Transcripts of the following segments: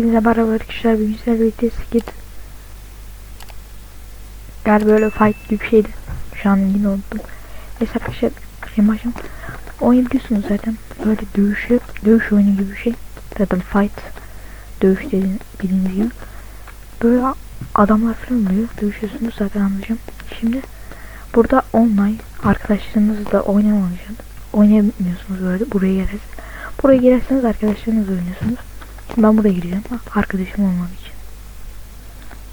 Hepinize merhaba arkadaşlar. Bugün sizlerle birlikte skit. Galiba böyle fight gibi şeydi. Şu an yine unuttum. Neyse arkadaşlar. Şey başım. Oyunu biliyorsunuz zaten. Böyle dövüşü, dövüş oyunu gibi bir şey. Zaten fight. Dövüş dediğiniz bildiğiniz gibi. Böyle adamlar falan oluyor. Dövüşüyorsunuz zaten anlayacağım. Şimdi burada online arkadaşlarınızla oynamayacaksınız. Oynayamıyorsunuz böyle buraya gelirseniz. Buraya girerseniz arkadaşlarınızla oynuyorsunuz. Şimdi ben buraya gireceğim. Arkadaşım olmam için.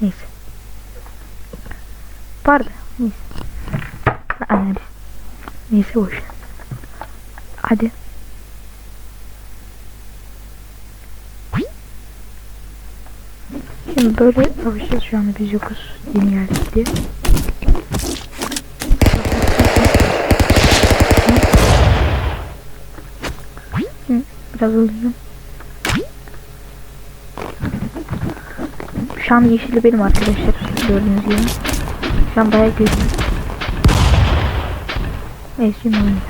Neyse. Pardon. Neyse. Analiz. Neyse boş. Hadi. Şimdi böyle savaşacağız şu anda biz yokuz. Yeni geldik diye. Biraz hızlıyım. Şu an yeşili benim arkadaşlar. Gördüğünüz gibi. Şu an bayağı güzel. Neyse şimdi oynayacağım.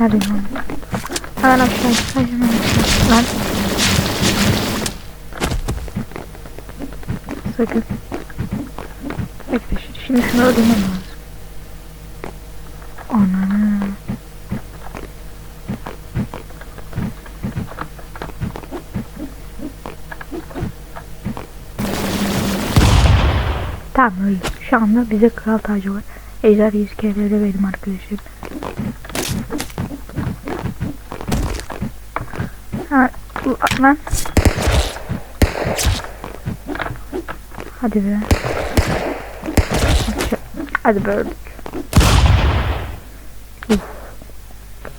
Nerede lan? Hemen aşağı aşağı hemen aşağı. Lan. Sakın. Arkadaşlar şimdi şunu öldürmem lazım. Ananı. Tamam öyle. Şu anda bize kral tacı var. Ejder 100 kere de benim arkadaşım. Ha, lan. Hadi be. Hadi be öldük.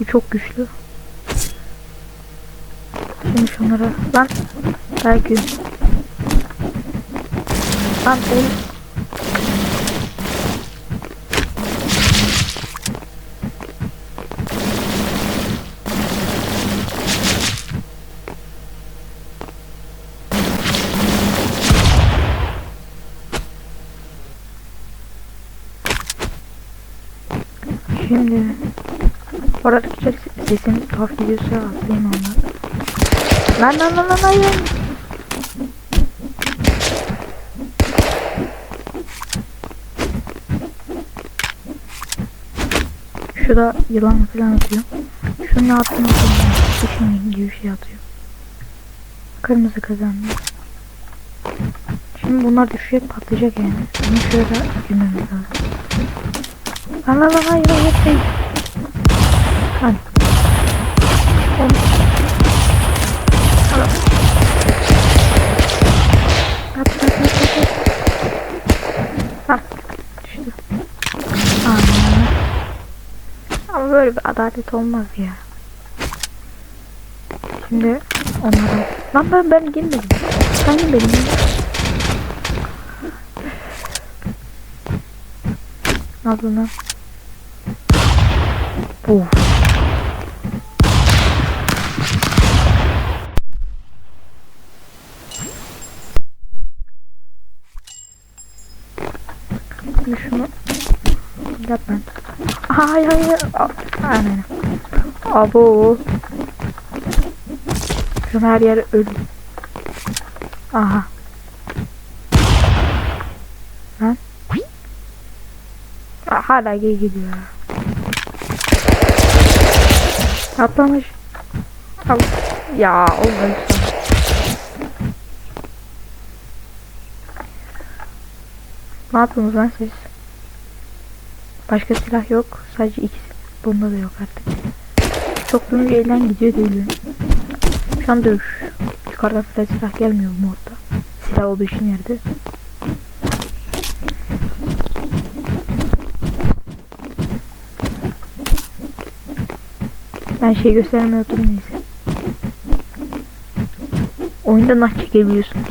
Çok güçlü. Şimdi şunlara lan belki lan oğlum Şimdi bu arada arkadaşlar sesim tuhaf gidiyorsa atlayayım ondan. Lan lan lan lan hayır. Şurada yılan falan atıyor. Şunu attım. Düşmeyin gibi bir şey atıyor. Kırmızı kazandı. Şimdi bunlar düşecek patlayacak yani. Bunu şöyle girmemiz lazım. Lan lan lan hayır hayır. Lan. Ama böyle bir adalet olmaz ya. Şimdi onlara... Lan ben, ben girmedim. Girmedim. Ne yapıyorsun lan? Uf. Şimdi şunu yap ben. Hayır hayır. A- Aynen. Abo. Şu her yer ölü. Aha. Lan. Hala geri gidiyor. Atlamış. Al. Ya olmadı. Ne yapıyorsunuz lan siz? Başka silah yok. Sadece ikisi. Bunda da yok artık. Çok dönünce elden gidiyor değil. Şu an dövüş. Yukarıdan silah gelmiyor bu modda. Silah olduğu için yerde. Ben şey gösteremiyordum neyse. Oyunda nah çekebiliyorsunuz.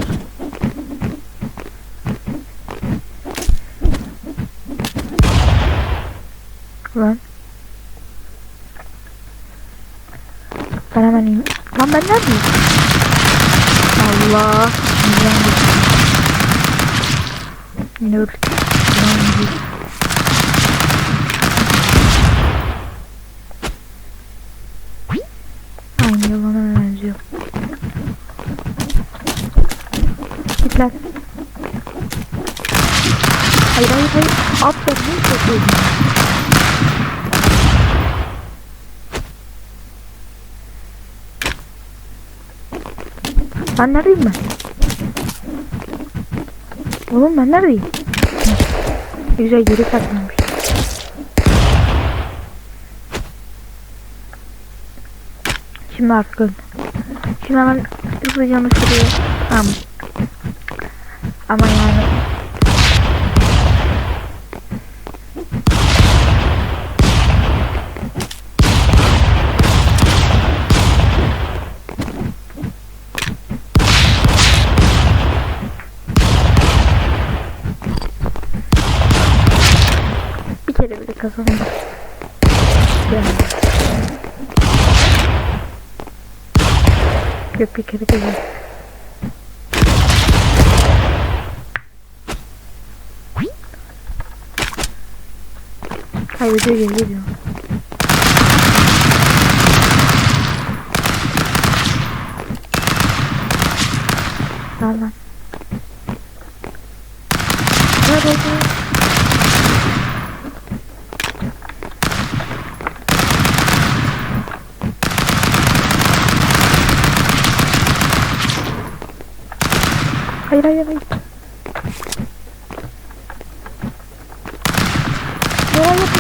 Lan. Ben hemen ineyim. Lan ben neredeyim? Allah. Şimdiden benziyor bana benziyor? Git lan. Hayır hayır hayır. Atla ne çekiyorsun? Ben neredeyim ben? Oğlum ben neredeyim? Güzel geri kaçmamış. Şimdi öldü. Şimdi hemen hızlıca şuraya. Tamam. Ama yani bir kere bile kazandım. Yani. Yok bir kere kazandım. Kaybediyor geri geliyor. Lan lan. Nerede? Hayır hayır hayır. Hayır hayır.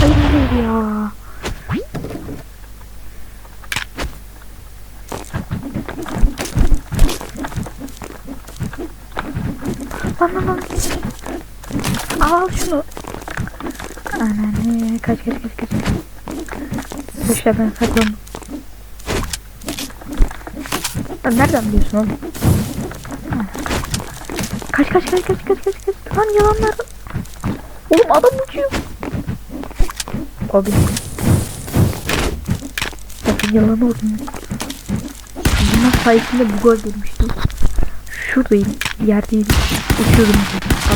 Hayır hayır ya. Lan lan lan. Al şunu. Anne kaç kaç kaç kaç. İşte ben saklandım. Lan nereden biliyorsun oğlum? Kaç kaç kaç kaç kaç kaç kaç. Lan yalanlar. Oğlum adam uçuyor. Abi. Bakın yalan oldu. Bunlar sayesinde bu gol bulmuştum. Şuradayım. Yerdeyim. Uçuyordum.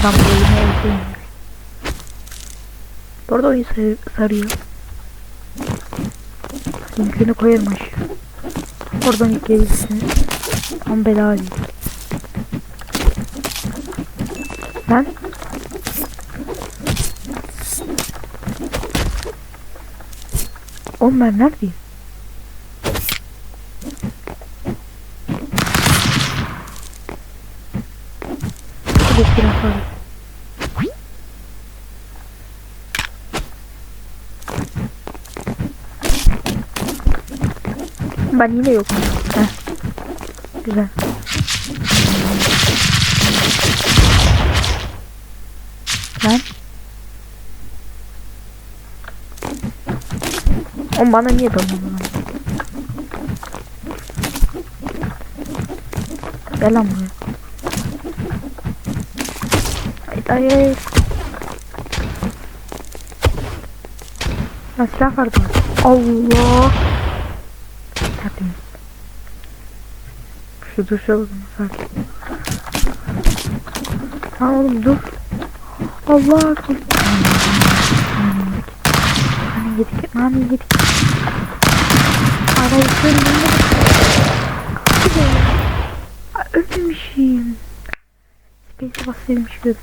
Adam golüme öldü. Bu arada oyun sar sarıyor. Linkini koyarım aşağı. Oradan yükleyebilirsiniz. Ama bedava değil. Ben Oğlum ben neredeyim? Hadi silah var. Ben yine yokum. Heh. Güzel. Ben O bana niye dalıyorsun lan? Gel lan buraya. Hayır hayır. Ya silah vardı. Allah. Tertemiz. Şu duşa bakın sakin. Lan oğlum dur. Allah. Nani yedik, nani yedik. Arayışların Ölmemişim. Space'e basaymışım.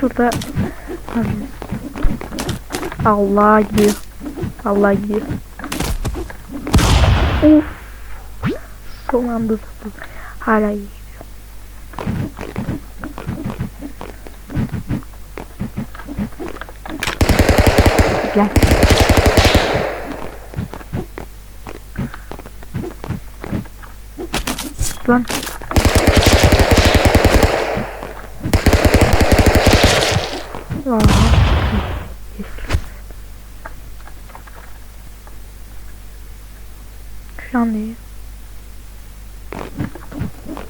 Şurada Abi. Allah gidiyor. Allah gidiyor. Uf. Son anda tuttum. Hala iyi. Gel. Lan. Aa. Şu an değil.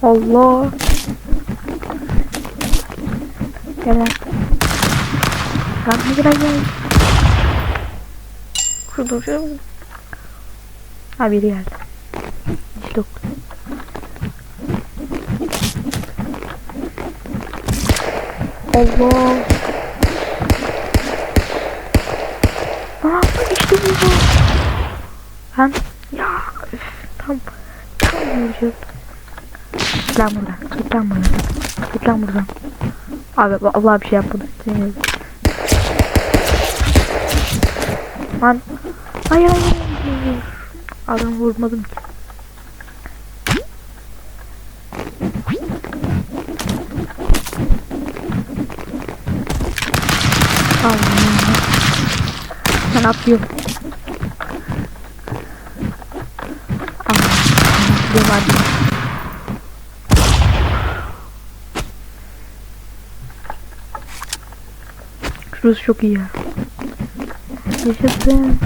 Allah. Gel lan. Lan hadi lan gel. Şurada şurada. Ha biri geldi. Yok. Allah. Aa işte bu. Ben ya üf, tam tam vuracağım. Git lan buradan. Git lan buradan. Git lan buradan. Abi Allah bir şey yapmadı. Seni- Lan. Hayır. hayır. Adam vurmadım ki. Allah. Ben atlıyorum. Allah. Ben hadi. Şurası çok iyi ya. Yaşasın.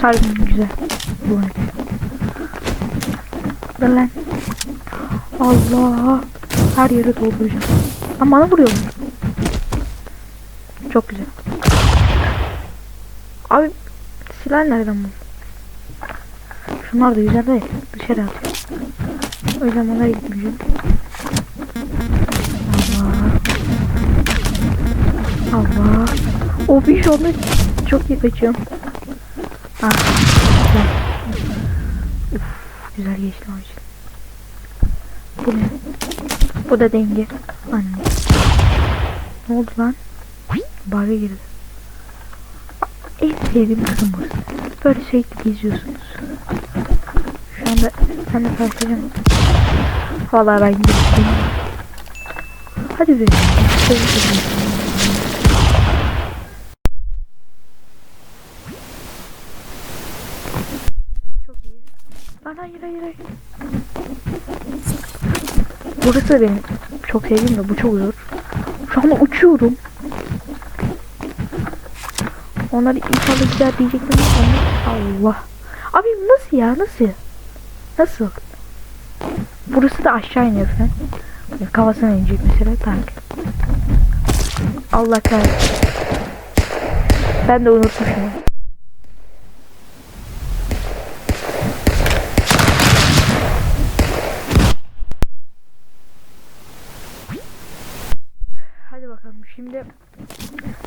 Sargın güzel. Bu ne? Dur lan. Allah. Her yere dolduracağım. Ama bana vuruyor? Çok güzel. Abi silah nereden buldun? Şunlar da güzel değil. Dışarı atıyor. O bana gitmeyeceğim. Allah. Allah. O bir şu anda çok iyi kaçıyorum. Ah. Güzel. Uf, güzel geçti o için. Bu ne? Bu da denge. Anne. Ne oldu lan? Bug'a girdi. En sevdiğim kısım burası. Böyle sürekli geziyorsunuz. Anda sen de karşılayacağım. Valla ben gittim. Hadi be. Çok iyi. Lan hayır hayır hayır. Burası da benim çok sevdiğim de bu çok zor. Şu anda uçuyorum. Onlar inşallah gider diyecektim Allah. Abi nasıl ya nasıl? Nasıl? Burası da aşağı iniyor falan. Kafasına inecek mesela tak. Allah kahretsin. Ben de unutmuşum. Hadi bakalım şimdi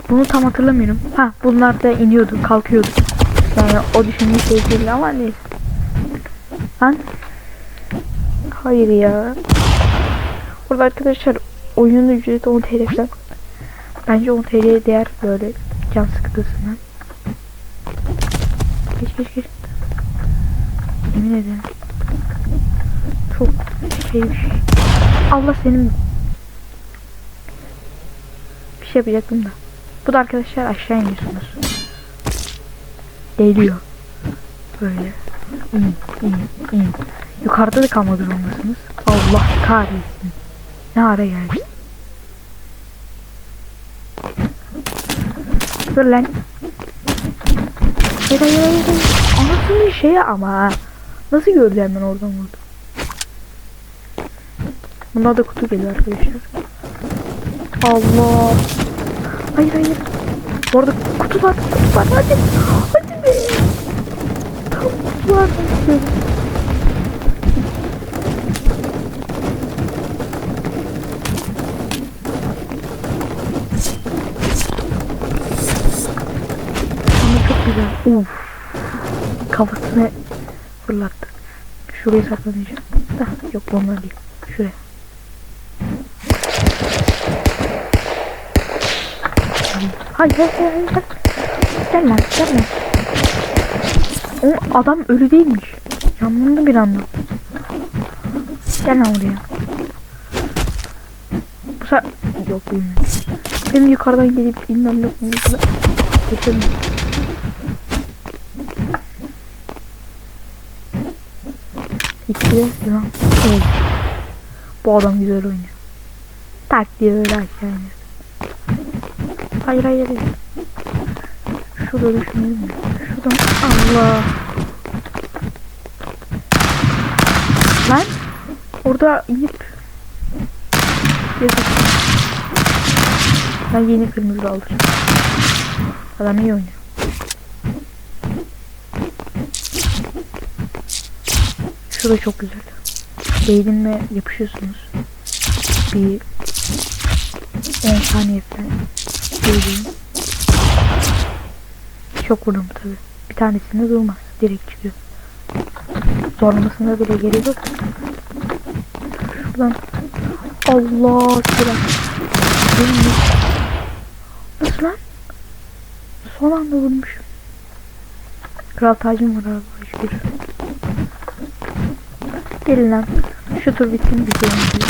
bunu tam hatırlamıyorum. Ha bunlar da iniyordu, kalkıyordu. Yani o düşündüğü şey değil ama neyse. Lan. Hayır ya. Burada arkadaşlar oyunun ücreti 10 TL falan. Bence 10 TL'ye değer böyle can sıkıntısından. Geç geç geç. Yemin ederim. Çok şey. Allah senin bir şey yapacaktım da. Bu da arkadaşlar aşağı iniyorsunuz. Geliyor. Böyle. İn, in, in. Yukarıda da kalmak zorundasınız. Allah kahretsin. Ne ara geldi? Dur lan. Hayır hayır hayır. Anasının şeyi ama. Nasıl gördü hemen oradan vurdu. Bunlar da kutu geliyor arkadaşlar. Allah. Hayır hayır. Bu arada kutu var kutu var hadi. Hadi be. Tam kutu var. Hadi. Ama çok güzel. Uf. Kafasını fırlattı. Şuraya saklanacağım. Da, yok bunlar değil. Şuraya. Hayır hayır hayır hayır. Gel lan gel lan. O adam ölü değilmiş. Yanlandı bir anda. Gel lan oraya. Bu sefer... Yok bilmiyorum. Benim yukarıdan gelip bilmem ne konusunda. Geçelim. İkide yılan. Evet. Bu adam güzel oynuyor. Tak diye öyle aşağı iniyor. Hayır hayır hayır. Şurada düşünelim? Şuradan Allah. Lan orada inip Yazık. Ben yeni kırmızı alacağım. Adam iyi oynuyor. Şurada çok güzel. Eğilimle yapışıyorsunuz. Bir 10 saniye falan. Çok vurdum tabi. Bir tanesinde durmaz. Direkt çıkıyor. Zorlamasına bile gerek yok. Şuradan. Allah selam. Nasıl lan? Son anda vurmuşum. Kral tacım var abi. Şükür. Gelin lan. Şu tur bitsin bir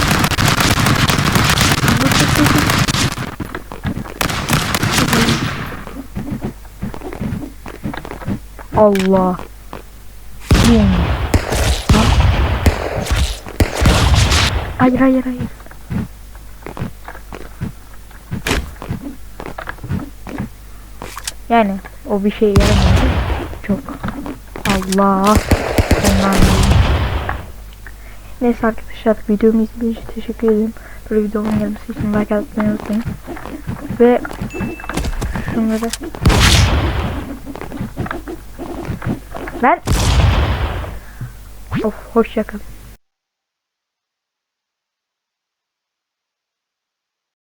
Allah. Bum. Hayır hayır hayır. Yani o bir şey yaramadı. Çok. Allah. Ondan. Neyse arkadaşlar videomu izlediğiniz için teşekkür ederim. Böyle videomun gelmesi için like atmayı unutmayın. Ve şunları ben of hoşçakalın.